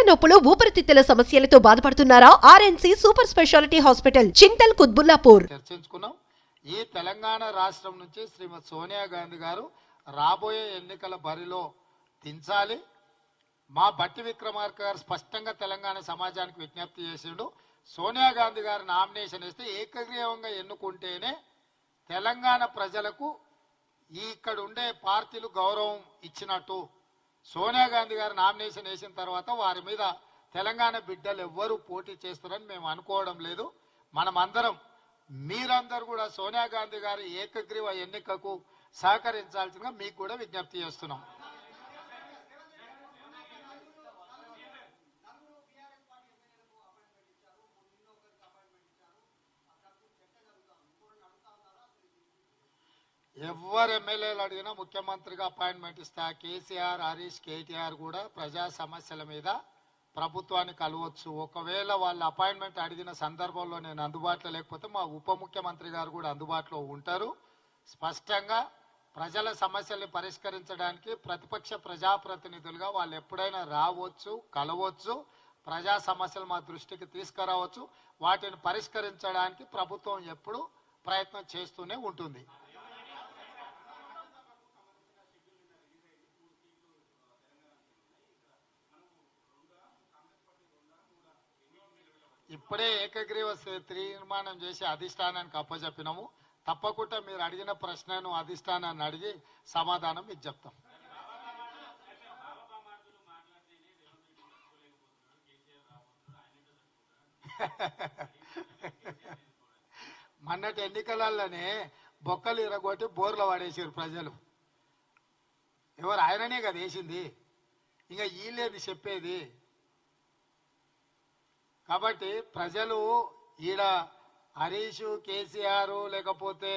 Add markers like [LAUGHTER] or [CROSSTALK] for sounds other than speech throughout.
కీళ్ళ నొప్పులు ఊపిరితిత్తుల సమస్యలతో బాధపడుతున్నారా? RNC super speciality hospital Chintal Quthbullapur. చర్చించుకున్నాం. ఈ తెలంగాణ రాష్ట్రం నుంచి శ్రీమతి సోనియా గాంధీ గారు రాబోయే ఎన్నికల బరిలో దించాలి. మా బట్టి విక్రమార్క గారు స్పష్టంగా తెలంగాణ సమాజానికి విజ్ఞప్తి చేసిండు. సోనియా గాంధీ గారు నామినేషన్ ఇస్తే ఏకగ్రీవంగా ఎన్నుకుంటేనే తెలంగాణ ప్రజలకు ఈ ఇక్కడ ఉండే పార్టీలు గౌరవం ఇచ్చినట్టు సోనియా గాంధీ గారు నామినేషన్ వేసిన తర్వాత వారి మీద తెలంగాణ బిడ్డలు ఎవ్వరూ పోటీ చేస్తారని మేము అనుకోవడం లేదు. మనమందరం మీరందరూ కూడా సోనియా గాంధీ గారి ఏకగ్రీవ ఎన్నికకు సహకరించాల్సిందిగా మీకు కూడా విజ్ఞప్తి చేస్తున్నాం. ఎవరు ఎమ్మెల్యేలు అడిగినా ముఖ్యమంత్రిగా అపాయింట్మెంట్ ఇస్తా. కేసీఆర్ హరీష్ కేటీఆర్ కూడా ప్రజా సమస్యల మీద ప్రభుత్వాన్ని కలవచ్చు. ఒకవేళ వాళ్ళు అపాయింట్మెంట్ అడిగిన సందర్భంలో నేను అందుబాటులో లేకపోతే మా ఉప ముఖ్యమంత్రి గారు కూడా అందుబాటులో ఉంటారు. స్పష్టంగా ప్రజల సమస్యల్ని పరిష్కరించడానికి ప్రతిపక్ష ప్రజాప్రతినిధులుగా వాళ్ళు ఎప్పుడైనా రావచ్చు కలవచ్చు ప్రజా సమస్యలు మా దృష్టికి తీసుకురావచ్చు. వాటిని పరిష్కరించడానికి ప్రభుత్వం ఎప్పుడు ప్రయత్నం చేస్తూనే ఉంటుంది. ఇప్పుడే ఏకగ్రీవ స- చేసి అధిష్టానానికి అప్పచెప్పినాము తప్పకుండా మీరు అడిగిన ప్రశ్నను అధిష్టానాన్ని అడిగి సమాధానం మీకు చెప్తాం. [LAUGHS] మొన్నటి ఎన్నికలలోనే బొక్కలు ఇరగొట్టి బోర్లు పడేసారు ప్రజలు. ఎవరు ఆయననే కదా వేసింది. ఇంకా వీళ్ళేది చెప్పేది. కాబట్టి ప్రజలు ఈడ హరీష్ కేసీఆర్ లేకపోతే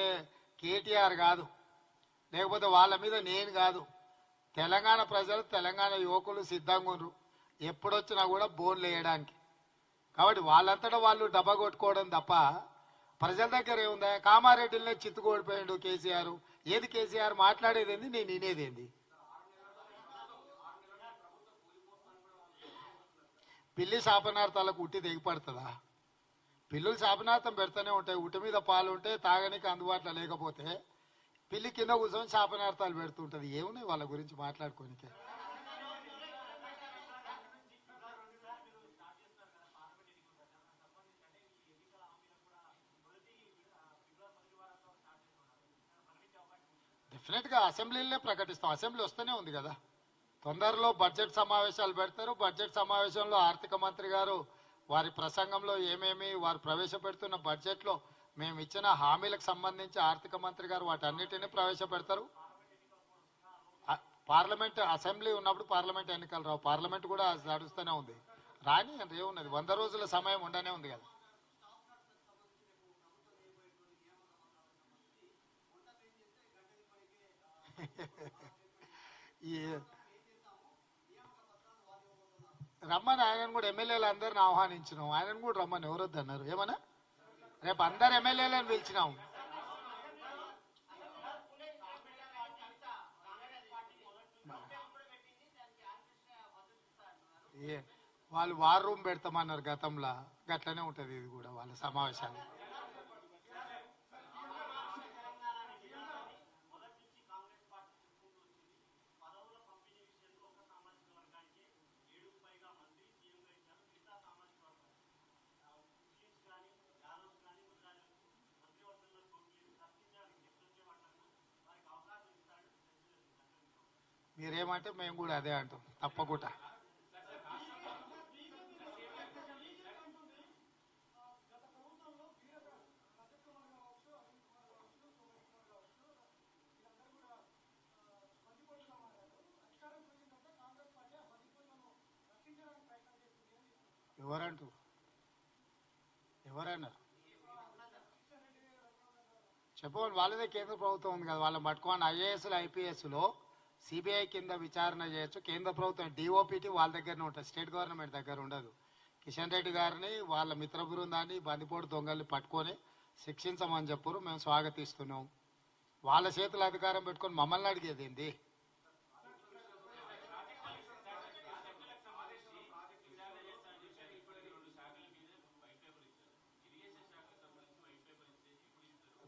కేటీఆర్ కాదు. లేకపోతే వాళ్ళ మీద నేను కాదు. తెలంగాణ ప్రజలు తెలంగాణ యువకులు సిద్ధంగా ఉన్నారు ఎప్పుడొచ్చినా కూడా బోన్లు వేయడానికి కాబట్టి వాళ్ళంతటా వాళ్ళు డబ్బా కొట్టుకోవడం తప్ప ప్రజల దగ్గర ఏముందా? కామారెడ్డిలోనే చిత్తుకోడిపోయాడు కేసీఆర్. ఏది కేసీఆర్ మాట్లాడేది ఏంది? నేను వినేదేంది పిల్లి శాపనార్థాలకు ఉట్టి దిగిపడుతుందా పిల్లులు శాపనార్థం పెడుతూనే ఉంటాయి. ఉట్టి మీద పాలు ఉంటే తాగడానికి అందుబాటులో లేకపోతే పిల్లి కింద కూర్చొని శాపనార్థాలు పెడుతుంటది. ఏమున్నాయి వాళ్ళ గురించి మాట్లాడుకోనికే? డెఫినెట్గా అసెంబ్లీలే అసెంబ్లీలోనే ప్రకటిస్తాం. అసెంబ్లీ వస్తూనే ఉంది కదా. తొందరలో బడ్జెట్ సమావేశాలు పెడతారు. బడ్జెట్ సమావేశంలో ఆర్థిక మంత్రి గారు వారి ప్రసంగంలో ఏమేమి వారు ప్రవేశపెడుతున్న బడ్జెట్లో మేము ఇచ్చిన హామీలకు సంబంధించి ఆర్థిక మంత్రి గారు వాటన్నిటిని ప్రవేశపెడతారు. పార్లమెంట్ అసెంబ్లీ ఉన్నప్పుడు పార్లమెంట్ ఎన్నికలు రావు. పార్లమెంట్ కూడా నడుస్తూనే ఉంది. రాని అంటే ఏమున్నది? వంద రోజుల సమయం ఉండనే ఉంది కదా. [LAUGHS] ఈ రమ్మని ఆయనను కూడా ఎమ్మెల్యేలు అందరిని ఆహ్వానించినాం. ఆయనను కూడా రమ్మని ఎవరొద్దు అన్నారు ఏమన్నా? రేపు అందరు ఎమ్మెల్యేలను పిలిచినాం. ఏ వాళ్ళు వార్ రూమ్ పెడతామన్నారు గతంలో. గట్లనే ఉంటది ఇది కూడా వాళ్ళ సమావేశాలు. మీరేమంటే మేము కూడా అదే అంటాం. తప్పకుండా. ఎవరంటూ? ఎవరన్నారు చెప్పండి వాళ్ళదే కేంద్ర ప్రభుత్వం ఉంది కదా వాళ్ళని పట్టుకోండి ఐఏఎస్లు ఐపీఎస్లో సిబిఐ కింద విచారణ చేయొచ్చు. కేంద్ర ప్రభుత్వం డిఓపిటి వాళ్ళ దగ్గరనే ఉంటుంది. స్టేట్ గవర్నమెంట్ దగ్గర ఉండదు. కిషన్ రెడ్డి గారిని వాళ్ళ మిత్ర బృందాన్ని బందిపోటు దొంగల్ని పట్టుకొని శిక్షించమని చెప్పరు. మేము స్వాగతిస్తున్నాం. వాళ్ళ చేతులు అధికారం పెట్టుకొని మమ్మల్ని అడిగేది ఏంది?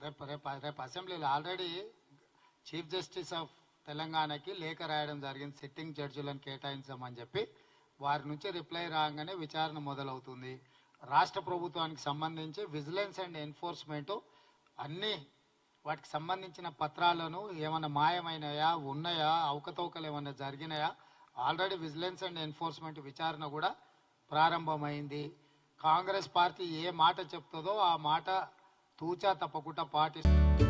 రేపు రేపు రేపు అసెంబ్లీలో ఆల్రెడీ చీఫ్ జస్టిస్ ఆఫ్ తెలంగాణకి లేఖ రాయడం జరిగింది. సిట్టింగ్ జడ్జిలను కేటాయించమని చెప్పి వారి నుంచి రిప్లై రాగానే విచారణ మొదలవుతుంది. రాష్ట్ర ప్రభుత్వానికి సంబంధించి విజిలెన్స్ అండ్ ఎన్ఫోర్స్మెంట్ అన్ని వాటికి సంబంధించిన పత్రాలను ఏమైనా మాయమైనాయా ఉన్నాయా అవకతవకలు ఏమైనా జరిగినాయా ఆల్రెడీ విజిలెన్స్ అండ్ ఎన్ఫోర్స్మెంట్ విచారణ కూడా ప్రారంభమైంది. కాంగ్రెస్ పార్టీ ఏ మాట చెప్తుందో ఆ మాట తూచా తప్పకుండా పాటిస్తుంది.